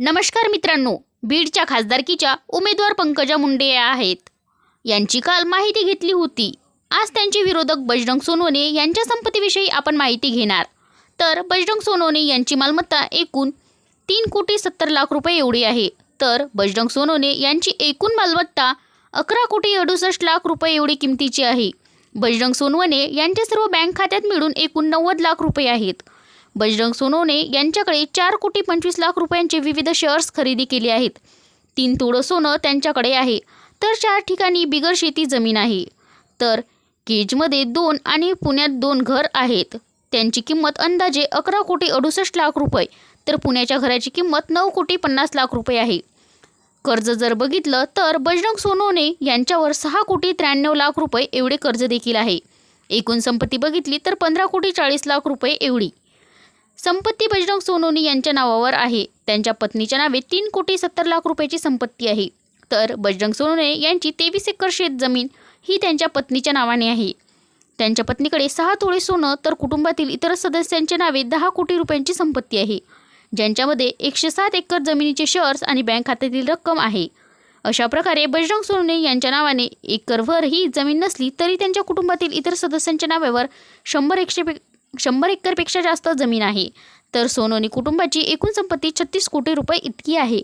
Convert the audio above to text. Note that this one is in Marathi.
नमस्कार मित्रांनो बीडच्या खासदारकीच्या उमेदवार पंकजा मुंडे या आहेत. यांची काल माहिती घेतली होती. आज त्यांचे विरोधक बजरंग सोनवणे यांच्या संपत्तीविषयी आपण माहिती घेणार. तर बजरंग सोनवणे यांची मालमत्ता एकूण तीन कोटी सत्तर लाख रुपये एवढी आहे. तर बजरंग सोनवणे यांची एकूण मालमत्ता अकरा कोटी अडुसष्ट लाख रुपये एवढी किमतीची आहे. बजरंग सोनवणे यांच्या सर्व बँक खात्यात मिळून एकूण नव्वद लाख रुपये आहेत. बजरंग सोनवणे यांच्याकडे चार कोटी पंचवीस लाख रुपयांचे विविध शेअर्स खरेदी केले आहेत. तीन तोडं सोनं त्यांच्याकडे आहे. तर चार ठिकाणी बिगर शेती जमीन आहे. तर केजमध्ये दोन आणि पुण्यात दोन घर आहेत. त्यांची किंमत अंदाजे अकरा कोटी अडुसष्ट लाख रुपये. तर पुण्याच्या घराची किंमत नऊ कोटी पन्नास लाख रुपये आहे. कर्ज जर बघितलं तर बजरंग सोनवणे यांच्यावर सहा कोटी त्र्याण्णव लाख रुपये एवढे कर्ज देखील आहे. एकूण संपत्ती बघितली तर पंधरा कोटी चाळीस लाख रुपये एवढी. संपत्ती बजरंग सोनोनी यांच्या नावावर आहे. त्यांच्या पत्नीच्या नावे तीन कोटी सत्तर लाख रुपयाची संपत्ती आहे. तर बजरंग सोनोने यांची तेवीस एकर शेत जमीन ही त्यांच्या पत्नीच्या नावाने आहे. त्यांच्या पत्नीकडे सहा तोळे सोनं तर कुटुंबातील इतर सदस्यांच्या नावे दहा कोटी रुपयांची संपत्ती आहे. ज्यांच्यामध्ये एकशे सात एकर जमिनीचे शेअर्स आणि बँक खात्यातील रक्कम आहे. अशा प्रकारे बजरंग सोनोने यांच्या नावाने एकरभर ही जमीन नसली तरी त्यांच्या कुटुंबातील इतर सदस्यांच्या नावावर शंभर एकशे पे शंभर एकरपेक्षा जास्त जमीन आहे. तर सोनवणे कुटुंबाची एकूण संपत्ती छत्तीस कोटी रुपये इतकी आहे.